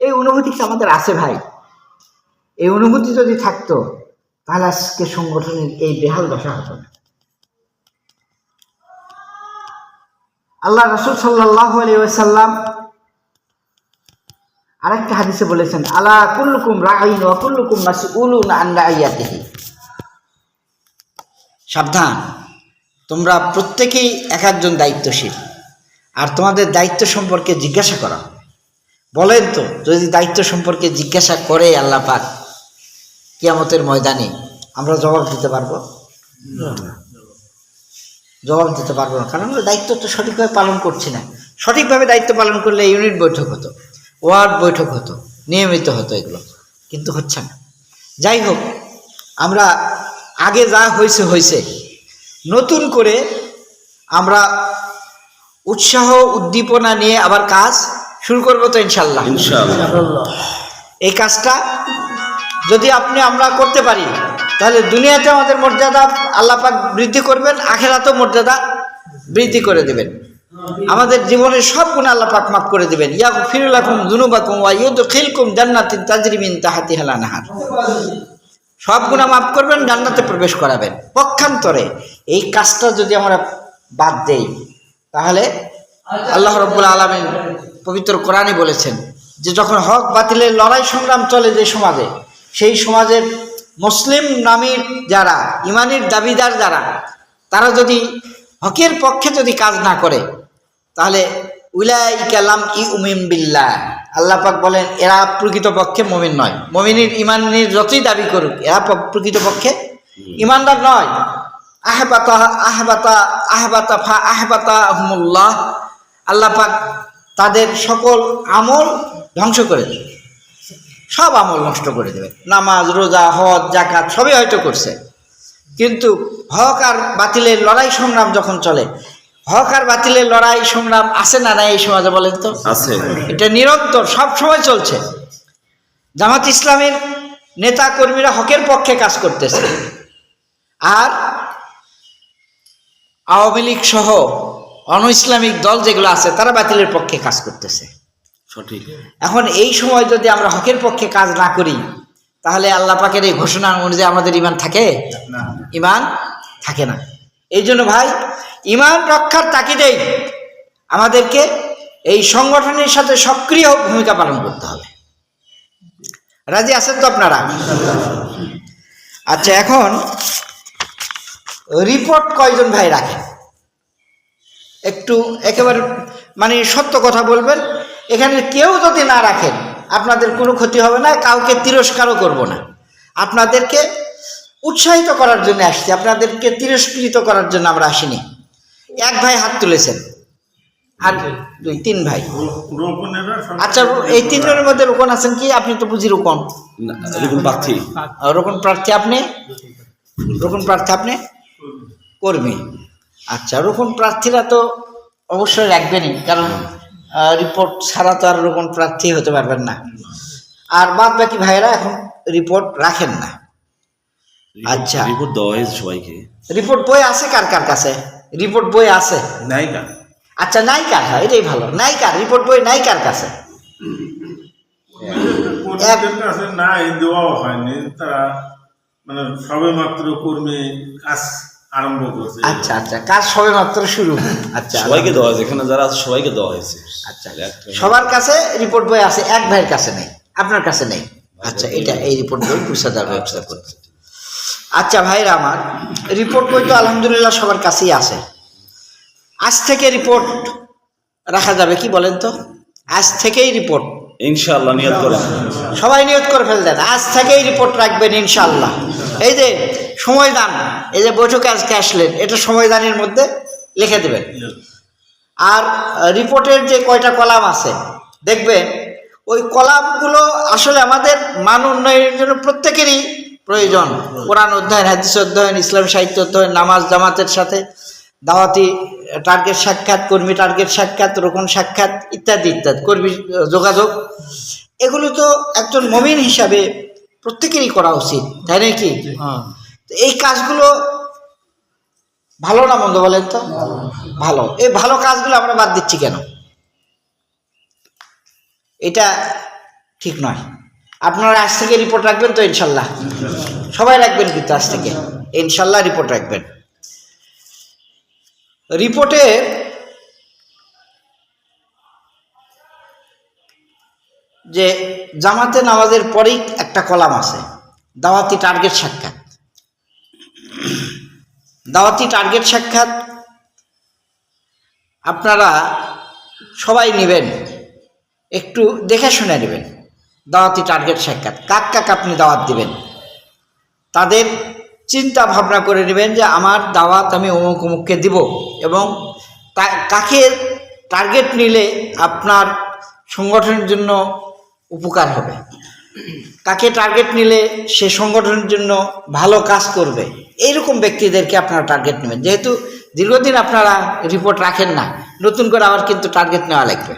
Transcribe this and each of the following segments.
এই অনুভূতি কি আমাদের আছে ভাই? এই অনুভূতি যদি থাকতো, তাহলে আজকে সংগঠনের এই বেহাল দশা হতো না। আল্লাহ রসুল সাল্লাহ আলিয়াল্লাম আরেকটা হাদিসে বলেছেন, আলা কুল্লুকুম রাইন ওয়া কুল্লুকুম মাসউলুন আন রাইয়াতিহি। সাবধান, তোমরা প্রত্যেকেই এক একজন দায়িত্বশীল। আর তোমাদের দায়িত্ব সম্পর্কে জিজ্ঞাসা করা। বলেন তো যদি দায়িত্ব সম্পর্কে জিজ্ঞাসা করে আল্লাহ পাক কিয়ামতের ময়দানে আমরা জবাব দিতে পারব? জবাব দিতে পারব না কারণ আমরা দায়িত্ব তো সঠিকভাবে পালন করছি না। সঠিকভাবে দায়িত্ব পালন করলে ইউনিট বৈঠক হতো ওয়ার্ড বৈঠক হতো নিয়মিত হতো এগুলো কিন্তু হচ্ছে না। যাই হোক আমরা আগে যা হয়েছে হয়েছে। নতুন করে আমরা উৎসাহ উদ্দীপনা নিয়ে আবার কাজ শুরু করব তো ইনশাল্লাহ। এই কাজটা যদি আপনি আমরা করতে পারি তাহলে দুনিয়াতে আমাদের মর্যাদা আল্লাহ পাক বৃদ্ধি করবেন আখেরাতেও মর্যাদা বৃদ্ধি করে দেবেন। আমাদের জীবনের সব গুণ আল্লাহ পাক মাফ করে দেবেন। ইয়া ফিরুলাকুম দুনুবাকুম ওয়া ইউদখিলকুম জান্নাতিন তাজরিমিন তাহাতি তাহাতিহা আনহার সব গুণা মাফ করবেন জান্নাতে প্রবেশ করাবেন। পক্ষান্তরে এই কাজটা যদি আমরা বাদ দেই তাহলে আল্লাহ রব্বুল আলমিন পবিত্র কোরআনে বলেছেন যে যখন হক বাতিলের লড়াই সংগ্রাম চলে যে সমাজে, সেই সমাজের মুসলিম নামীর যারা, ইমানের দাবিদার যারা, তারা যদি হকের পক্ষে যদি কাজ না করে, তাহলে উলাই কালাম ই উমিম বিল্লাহ। আল্লাহ পাক বলেন, এরা প্রকৃতপক্ষে মমিন নয়। মমিনের ইমানের যতই দাবি করুক, এরা প্রকৃতপক্ষে ইমানদার নয়। আহবাতা আহবাতা আহবাতা ফা আহবাতা আহমুল্লাহ আল্লাহ পাক তাদের সকল আমল ধ্বংস করে দেবে। সব আমল নষ্ট করে দেবে। নামাজ রোজা হজ জাকাত সবই হয়তো করছে। কিন্তু হক আর বাতিলের লড়াই সংগ্রাম যখন চলে হক আর বাতিলের লড়াই সংগ্রাম আছে না নাই এই সমাজে বলেন তো? আছে। এটা নিরন্তর সব সময় চলছে। জামাত ইসলামের নেতা কর্মীরা হকের পক্ষে কাজ করতেছে। আর আওয়ামী লীগ সহ অন ইসলামিক দল যেগুলো আছে তারা বাতিলের পক্ষে কাজ করতেছে। সঠিক। এখন এই সময় যদি আমরা হকের পক্ষে কাজ না করি তাহলে আল্লাহ পাকের এই ঘোষণা অনুযায়ী আমাদের ইমান থাকে? ইমান থাকে না। এই জন্য ভাই ইমান রক্ষার তাকিদেই আমাদেরকে এই সংগঠনের সাথে সক্রিয় ভূমিকা পালন করতে হবে। রাজি আছেন তো আপনারা? আচ্ছা এখন রিপোর্ট কয়জন ভাই রাখেন? একটু একেবারে মানে সত্য কথা বলবেন এখানে কেউ যদি না রাখেন আপনাদের কোনো ক্ষতি হবে না কাউকে তিরস্কারও করব না। আপনাদেরকে উৎসাহিত করার জন্য আসছি আপনাদেরকে তিরস্কৃত করার জন্য আমরা আসিনি। এক ভাই হাত তুলেছেন। আর দুই তিন ভাই। আচ্ছা এই তিনজনের মধ্যে রোকন আছেন কি? আপনি তো বুঝি রোকন। না, এরকম প্রার্থী। রোকন প্রার্থী আপনি? রোকন প্রার্থী আপনি? কর্মী। আচ্ছা রোপণ প্রার্থীরা তো অবশ্যই রাখবেনই কারণ রিপোর্ট ছাড়া তো আর রোপণ প্রার্থী হতে পারবেন না। আর বাদ বাকি ভাইয়েরা এখন রিপোর্ট রাখেন না। আচ্ছা। রিপোর্ট দেওয়া হয়েছে সবাইকে। রিপোর্ট বই আছে কার কার কাছে? রিপোর্ট বই আছে? নাই না আচ্ছা নাই কার হয় এটাই ভালো। নাই কার রিপোর্ট বই নাই কার কাছে কাছে নাই দেওয়াও হয়নি। তারা মানে সবে মাত্র কর্মী কাজ আরম্ভ করছে। আচ্ছা আচ্ছা কাজ সবে মাত্র শুরু। আচ্ছা সবাইকে দেওয়া হয়েছে এখানে যারা আছে সবাইকে দেওয়া হয়েছে। আচ্ছা সবার কাছে রিপোর্ট বই আছে এক ভাইয়ের কাছে নেই আপনার কাছে নেই। আচ্ছা এটা এই রিপোর্ট বই পুষা দেওয়ার ব্যবস্থা করতে আচ্ছা। ভাইরা আমার রিপোর্ট বই তো আলহামদুলিল্লাহ সবার কাছেই আছে। আজ থেকে রিপোর্ট রাখা যাবে কি বলেন তো? আজ থেকেই রিপোর্ট ইনশাআল্লাহ নিয়ত করেন সবাই নিয়ত করে ফেলতেন আজ থেকেই রিপোর্ট রাখবেন ইনশাল্লাহ এই যে সময়দান এই যে বৈঠকে আজকে আসলেন এটা সময়দানের মধ্যে লিখে দেবেন। আর রিপোর্টের যে কয়টা কলাম আছে দেখবেন ওই কলামগুলো আসলে আমাদের মান উন্নয়নের জন্য প্রত্যেকেরই প্রয়োজন। কোরআন অধ্যয়ন হাদিস অধ্যয়ন ইসলাম সাহিত্য অধ্যয়ন নামাজ জামাতের সাথে দাওয়াতি টার্গেট সাক্ষাৎ কর্মী টার্গেট সাক্ষাৎ রোকন সাক্ষাৎ ইত্যাদি ইত্যাদি কর্মী যোগাযোগ। এগুলো তো একজন মমিন হিসাবে প্রত্যেকেরই করা উচিত তাই নাকি? তো এই কাজগুলো ভালো না মন্দ বলেন তো? ভালো। এই ভালো কাজগুলো আমরা বাদ দিচ্ছি কেন? এটা ঠিক নয়। আপনারা আজ থেকে রিপোর্ট রাখবেন তো ইনশাল্লাহ। সবাই রাখবেন কিন্তু আজ থেকে। ইনশাল্লাহ রিপোর্ট রাখবেন। রিপোর্টে যে জামাতে নামাজের পরেই একটা কলাম আছে। দাওয়াতি টার্গেট সাক্ষাৎ। দাওয়াতি টার্গেট সাক্ষাৎ আপনারা সবাই নেবেন। একটু দেখে শুনে নেবেন। দাওয়াতি টার্গেট সাক্ষাৎ। কাক কাক আপনি দাওয়াত দিবেন? তাদের চিন্তা ভাবনা করে নেবেন যে আমার দাওয়াত আমি অমুক অমুককে দিব এবং কাকে টার্গেট নিলে আপনার সংগঠনের জন্য উপকার হবে। কাকে টার্গেট নিলে সে সংগঠনের জন্য ভালো কাজ করবে? এইরকম ব্যক্তিদেরকে আপনারা টার্গেট নেবেন। যেহেতু দীর্ঘদিন আপনারা রিপোর্ট রাখেন না, নতুন করে আবার কিন্তু টার্গেট নেওয়া লাগবে।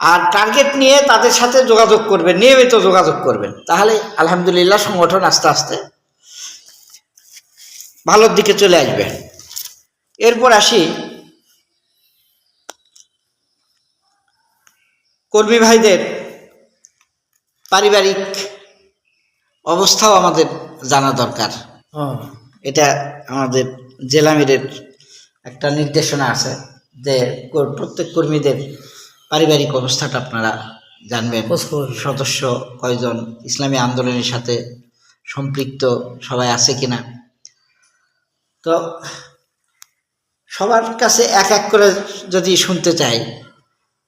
আর টার্গেট নিয়ে তাদের সাথে যোগাযোগ করবেন, নিয়মিত যোগাযোগ করবেন। তাহলে আলহামদুলিল্লাহ সংগঠন আস্তে আস্তে ভালোর দিকে চলে আসবে। এরপর আসি কর্মী ভাইদের পারিবারিক অবস্থাও আমাদের জানা দরকার। এটা আমাদের জেলা জেলামিরের একটা নির্দেশনা আছে যে প্রত্যেক কর্মীদের পারিবারিক অবস্থাটা আপনারা জানবেন। সদস্য কয়জন ইসলামী আন্দোলনের সাথে সম্পৃক্ত সবাই আছে কিনা? তো সবার কাছে এক এক করে যদি শুনতে চাই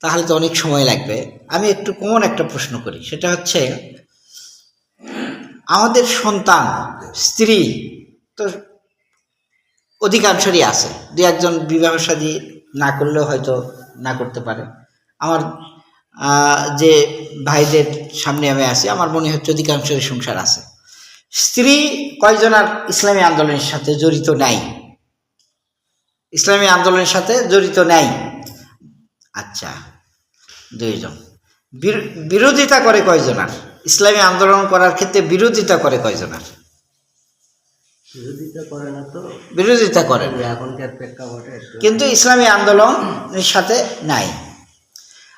তাহলে তো অনেক সময় লাগবে। আমি একটু কমন একটা প্রশ্ন করি সেটা হচ্ছে আমাদের সন্তান, স্ত্রী, তো অধিকাংশরই আছে। দু একজন বিবাহ সাদী না করলেও হয়তো না করতে পারে। আমার যে ভাইদের সামনে আমি আছি, আমার মনে হচ্ছে অধিকাংশের সংসার আছে। স্ত্রী কয়জন আর ইসলামী আন্দোলনের সাথে জড়িত নাই? ইসলামী আন্দোলনের সাথে জড়িত নাই? আচ্ছা দুইজন। বির- বিরোধিতা করে কয়জনার ইসলামী আন্দোলন করার ক্ষেত্রে বিরোধিতা করে কয়জনার? বিরোধিতা করে না তো। বিরোধিতা করে এখনকার প্রেক্ষাপটে কিন্তু ইসলামী আন্দোলনের সাথে নাই।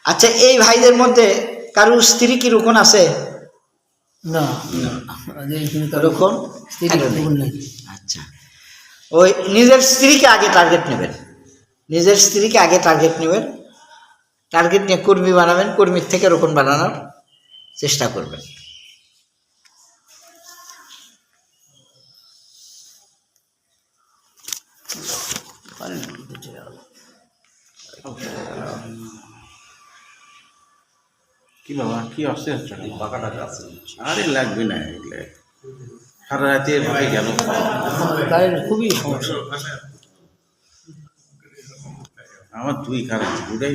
আচ্ছা এই ভাইদের মধ্যে কারও স্ত্রী কি রুকন আছে? না রুকন। রুকন। আচ্ছা। ওই নিজের স্ত্রীকে আগে টার্গেট নেবেন। নিজের স্ত্রীকে আগে টার্গেট নেবেন। টার্গেট নিয়ে কর্মী বানাবেন কর্মীর থেকে রোপণ বানানোর। চেষ্টা করবেন। কি বাবা কি অসুবিধা আরে লাগবে না এগুলো। সারা রাতে এভাবে গেল গায়ের খুবই সমস্যা। আমার দুই খারাপ দুটাই